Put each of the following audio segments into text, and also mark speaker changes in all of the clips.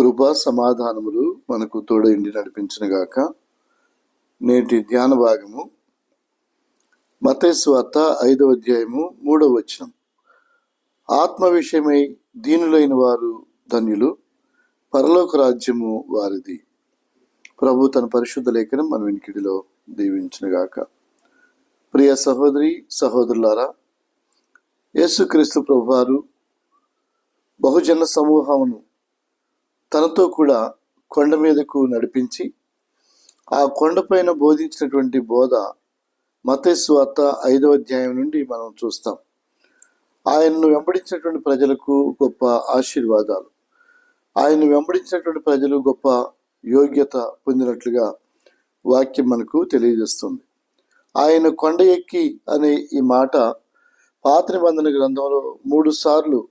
Speaker 1: కృప సమాధానములు మనకు తోడైండి నడిపించినగాక. నేటి ధ్యాన భాగము మతేశ్వార్త ఐదవ అధ్యాయము మూడవ వచనం. ఆత్మ విషయమై దీనులైన వారు ధన్యులు పరలోక రాజ్యము వారిది. ప్రభు తన పరిశుద్ధ లేఖనం మన వినికిడిలో దీవించినగాక. ప్రియ సహోదరి సహోదరులారా యేసుక్రీస్తు ప్రభువారు బహుజన సమూహమును తనతో కూడా కొండ మీదకు నడిపించి ఆ కొండపైన బోధించినటువంటి బోధ మతేశ్వార్త ఐదవ అధ్యాయం నుండి మనం చూస్తాం. ఆయన్ను వెంబడించినటువంటి ప్రజలకు గొప్ప ఆశీర్వాదాలు. ఆయన్ను వెంబడించినటువంటి ప్రజలు గొప్ప యోగ్యత పొందినట్లుగా వాక్యం మనకు తెలియజేస్తుంది. ఆయన కొండ ఎక్కి అనే ఈ మాట పాత నిబంధన గ్రంథంలో మూడు సార్లు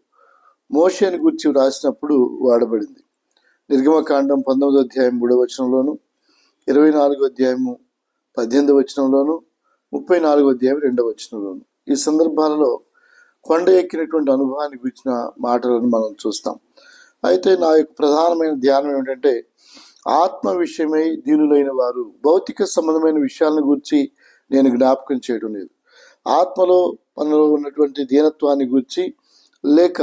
Speaker 1: మోషేని గురించి వ్రాసినప్పుడు వాడబడింది. నిర్గమకాండం పంతొమ్మిదో అధ్యాయం మూడవ వచనంలోను ఇరవై నాలుగో అధ్యాయము పద్దెనిమిదో వచనంలోను ముప్పై నాలుగో అధ్యాయం రెండవ వచనంలోను. ఈ సందర్భాలలో కొండ ఎక్కినటువంటి అనుభవాన్ని గురించిన మాటలను మనం చూస్తాం. అయితే నా యొక్క ప్రధానమైన ధ్యానం ఏమిటంటే ఆత్మ విషయమై దీనులైన వారు భౌతిక సంబంధమైన విషయాలను గురించి నేను జ్ఞాపకం చేయడం లేదు. ఆత్మలో మనలో ఉన్నటువంటి దీనత్వాన్ని గురించి లేక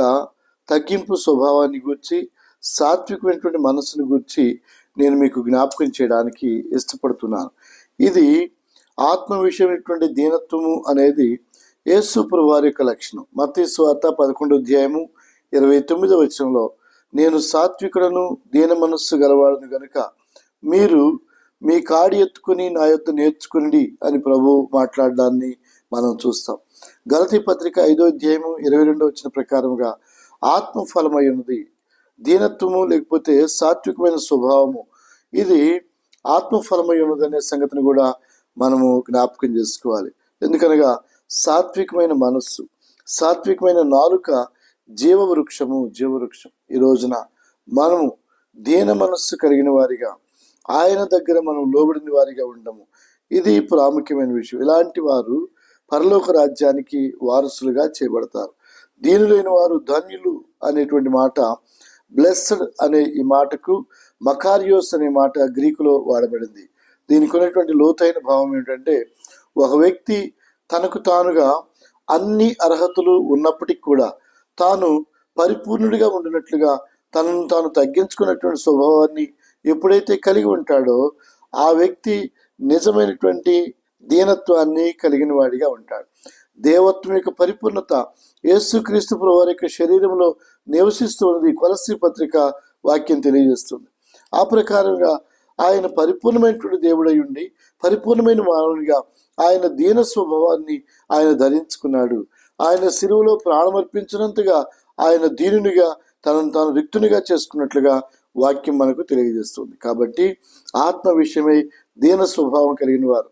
Speaker 1: తగ్గింపు స్వభావాన్ని గురించి సాత్వికమైనటువంటి మనస్సును గురించి నేను మీకు జ్ఞాపకం చేయడానికి ఇష్టపడుతున్నాను. ఇది ఆత్మ విషయమైనటువంటి దీనత్వము అనేది యేసు వారి యొక్క లక్షణం. మత్తి స్వార్త పదకొండు అధ్యాయము ఇరవై తొమ్మిదో వచనంలో నేను సాత్వికుడను దీన మనస్సు గలవాడను గనుక మీరు మీ కాడి ఎత్తుకుని నా యొక్క నేర్చుకుని అని ప్రభు మాట్లాడడాన్ని మనం చూస్తాం. గలతి పత్రిక ఐదో అధ్యాయము ఇరవై రెండో వచ్చిన ప్రకారంగా ఆత్మఫలమై ఉన్నది దీనత్వము లేకపోతే సాత్వికమైన స్వభావము. ఇది ఆత్మఫలమై ఉన్నదనే సంగతిని కూడా మనము జ్ఞాపకం చేసుకోవాలి. ఎందుకనగా సాత్వికమైన మనస్సు సాత్వికమైన నాలుక జీవవృక్షము జీవవృక్షం. ఈ రోజున మనము దీన మనస్సు కలిగిన వారిగా ఆయన దగ్గర మనం లోబడిన వారిగా ఉండము. ఇది ప్రాముఖ్యమైన విషయం. ఇలాంటి వారు పరలోక రాజ్యానికి వారసులుగా చేయబడతారు. దీనులైన వారు ధన్యులు అనేటువంటి మాట బ్లెస్డ్ అనే ఈ మాటకు మకారియోస్ అనే మాట గ్రీకులో వాడబడింది. దీనికి ఉన్నటువంటి లోతైన భావం ఏంటంటే ఒక వ్యక్తి తనకు తానుగా అన్ని అర్హతలు ఉన్నప్పటికీ కూడా తాను పరిపూర్ణుడిగా ఉండినట్లుగా తనను తాను తగ్గించుకున్నటువంటి స్వభావాన్ని ఎప్పుడైతే కలిగి ఉంటాడో ఆ వ్యక్తి నిజమైనటువంటి దీనత్వాన్ని కలిగిన వాడిగా ఉంటాడు. దేవత్వం యొక్క పరిపూర్ణత యేసుక్రీస్తు వారి యొక్క శరీరంలో నివసిస్తున్నది కొలసి పత్రిక వాక్యం తెలియజేస్తుంది. ఆ ప్రకారంగా ఆయన పరిపూర్ణమైనటువంటి దేవుడై ఉండి పరిపూర్ణమైన మానవునిగా ఆయన దీన స్వభావాన్ని ఆయన ధరించుకున్నాడు. ఆయన శిరువులో ప్రాణమర్పించినంతగా ఆయన దీనునిగా తనను తాను రిక్తునిగా చేసుకున్నట్లుగా వాక్యం మనకు తెలియజేస్తుంది. కాబట్టి ఆత్మ విషయమై దీన స్వభావం కలిగిన వారు.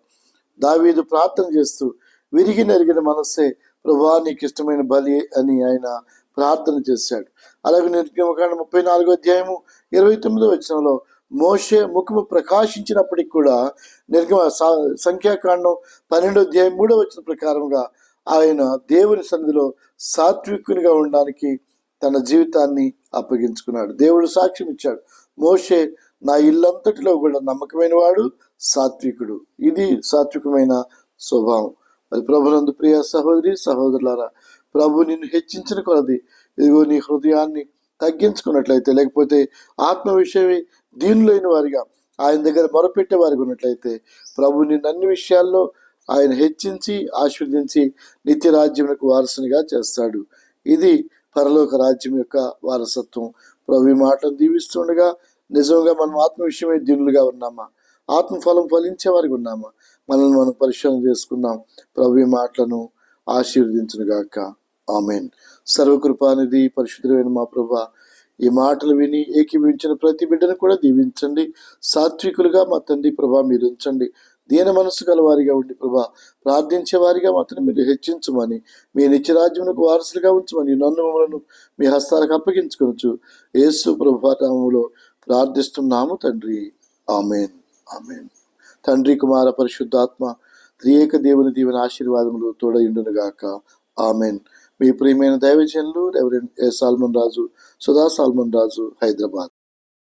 Speaker 1: దావీదు ప్రార్థన చేస్తూ విరిగి నెరిగిన మనస్సే ప్రభా నీకు ఇష్టమైన బలి అని ఆయన ప్రార్థన చేశాడు. అలాగే నిర్గమకాండ ముప్పై నాలుగో అధ్యాయము ఇరవై తొమ్మిదో వచనంలో మోషే ముఖము ప్రకాశించినప్పటికి కూడా నిర్గమ సంఖ్యాకాండం పన్నెండో అధ్యాయం మూడో వచ్చిన ప్రకారంగా ఆయన దేవుని సన్నిధిలో సాత్వికునిగా ఉండడానికి తన జీవితాన్ని అప్పగించుకున్నాడు. దేవుడు సాక్ష్యం ఇచ్చాడు. మోషే నా ఇల్లంతటిలో కూడా నమ్మకమైన వాడు సాత్వికుడు. ఇది సాత్వికమైన స్వభావం. అది ప్రభునందు ప్రియ సహోదరి సహోదరులారా ప్రభు నిన్ను హెచ్చించిన కొలది. ఇదిగో నీ హృదయాన్ని తగ్గించుకున్నట్లయితే లేకపోతే ఆత్మ విషయమే దీనిలోని వారిగా ఆయన దగ్గర మొరపెట్టే వారికి ఉన్నట్లయితే ప్రభు నిన్ను అన్ని విషయాల్లో ఆయన హెచ్చించి ఆశీర్వదించి నిత్య రాజ్యములకు వారసునిగా చేస్తాడు. ఇది పరలోక రాజ్యం యొక్క వారసత్వం. ప్రభు ఈ మాటలు దీవిస్తుండగా నిజంగా మనం ఆత్మ విషయమే దీనులుగా ఉన్నామా? ఆత్మఫలం ఫలించే వారికి ఉన్నామా? మనల్ని మనం పరిశీలన చేసుకుందాం. ప్రభు మాటలను మాటలను ఆశీర్వదించునుగాక. ఆమెన్. సర్వకృపానిధి పరిశుద్ధమైన మా ప్రభా ఈ మాటలు విని ఏకీభించిన ప్రతి బిడ్డను కూడా దీవించండి. సాత్వికులుగా మా తండ్రి ప్రభా మీరు ఉంచండి. దీన మనసు గలవారిగా ఉండి ప్రభా ప్రార్థించే వారిగా మాత్రం మీరు హెచ్చించమని మీ నిత్యరాజ్యములకు వారసులుగా ఉంచమని నన్ను మమ్మలను మీ హస్తాలకు అప్పగించుకొనొచ్చు యేసు ప్రభాతములో ప్రార్థిస్తున్నాము తండ్రి. ఆమెన్. ఆమెన్. తండ్రి కుమార పరిశుద్ధాత్మ త్రియేక దేవుని దీవెన ఆశీర్వాదములు తోడయుండునుగాక. ఆమెన్. మీ ప్రియమైన దైవజనులు reverend A Solomon Raju Sudha Solomon Raju Hyderabad.